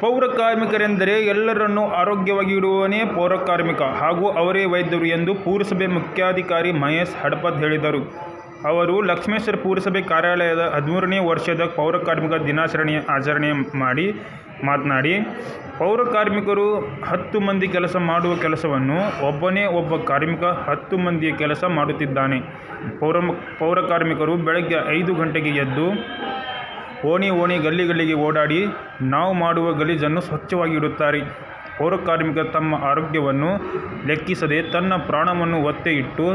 ಪೌರ ಕಾರ್ಮಿಕರೆಂದರೆ ಎಲ್ಲರನ್ನೂ ಆರೋಗ್ಯವಾಗಿ ಇಡುವವನೇ ಪೌರ ಕಾರ್ಮಿಕ ಹಾಗೂ ಅವರೇ ವೈದ್ಯರು ಎಂದು ಪುರಸಭೆ ಮುಖ್ಯಾಧಿಕಾರಿ ಮಹೇಶ್ ಹಡಪದ್ ಹೇಳಿದರು. ಅವರು ಲಕ್ಷ್ಮೇಶ್ವರ ಪುರಸಭೆ ಕಾರ್ಯಾಲಯದ ಹದಿಮೂರನೇ ವರ್ಷದ ಪೌರ ಕಾರ್ಮಿಕ ದಿನಾಚರಣೆ ಆಚರಣೆ ಮಾಡಿ ಮಾತನಾಡಿ, ಪೌರ ಕಾರ್ಮಿಕರು ಹತ್ತು ಮಂದಿ ಕೆಲಸ ಮಾಡುವ ಕೆಲಸವನ್ನು ಒಬ್ಬನೇ ಒಬ್ಬ ಕಾರ್ಮಿಕ ಹತ್ತು ಮಂದಿಯ ಕೆಲಸ ಮಾಡುತ್ತಿದ್ದಾನೆ. ಪೌರ ಕಾರ್ಮಿಕರು ಬೆಳಗ್ಗೆ ಐದು ಗಂಟೆಗೆ ಎದ್ದು ಓಣಿ ಓಣಿ ಗಲ್ಲಿ ಗಲ್ಲಿಗೆ ಓಡಾಡಿ ನಾವು ಮಾಡುವ ಗಲೀಜನ್ನು ಸ್ವಚ್ಛವಾಗಿ ಇಡುತ್ತಾರೆ. ಪೌರ ಕಾರ್ಮಿಕ ತಮ್ಮ ಆರೋಗ್ಯವನ್ನು ಲೆಕ್ಕಿಸದೆ ತನ್ನ ಪ್ರಾಣವನ್ನು ಒತ್ತೆ ಇಟ್ಟು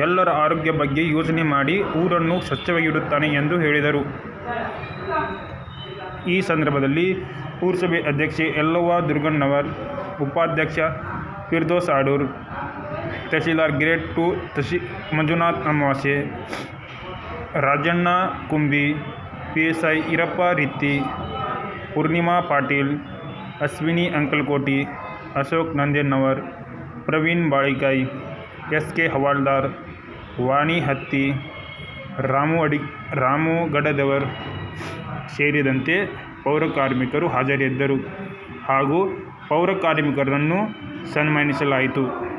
ಎಲ್ಲರ ಆರೋಗ್ಯ ಬಗ್ಗೆ ಯೋಚನೆ ಮಾಡಿ ಊರನ್ನು ಸ್ವಚ್ಛವಾಗಿ ಇಡುತ್ತಾನೆ ಎಂದು ಹೇಳಿದರು. ಈ ಸಂದರ್ಭದಲ್ಲಿ ಪುರಸಭೆ ಅಧ್ಯಕ್ಷೆ ಯಲ್ಲವ್ವ ದುರ್ಗಣ್ಣವರ್, ಉಪಾಧ್ಯಕ್ಷ Firdos Adur tahsildar grade two Manjunath Amavasye, Rajanna Kumbi, PSI Irappa Ritti, Poornima Patil, Ashwini Ankalkoti Ashok Nanjannavar Praveen Balikayi, S. K. Hawaldar, Vani Hatti, Ramu Gadadavar ಸೇರಿದಂತೆ ಪೌರ ಕಾರ್ಮಿಕರು ಹಾಜರಿದ್ದರು ಹಾಗೂ ಪೌರ ಕಾರ್ಮಿಕರನ್ನು ಸನ್ಮಾನಿಸಲಾಯಿತು.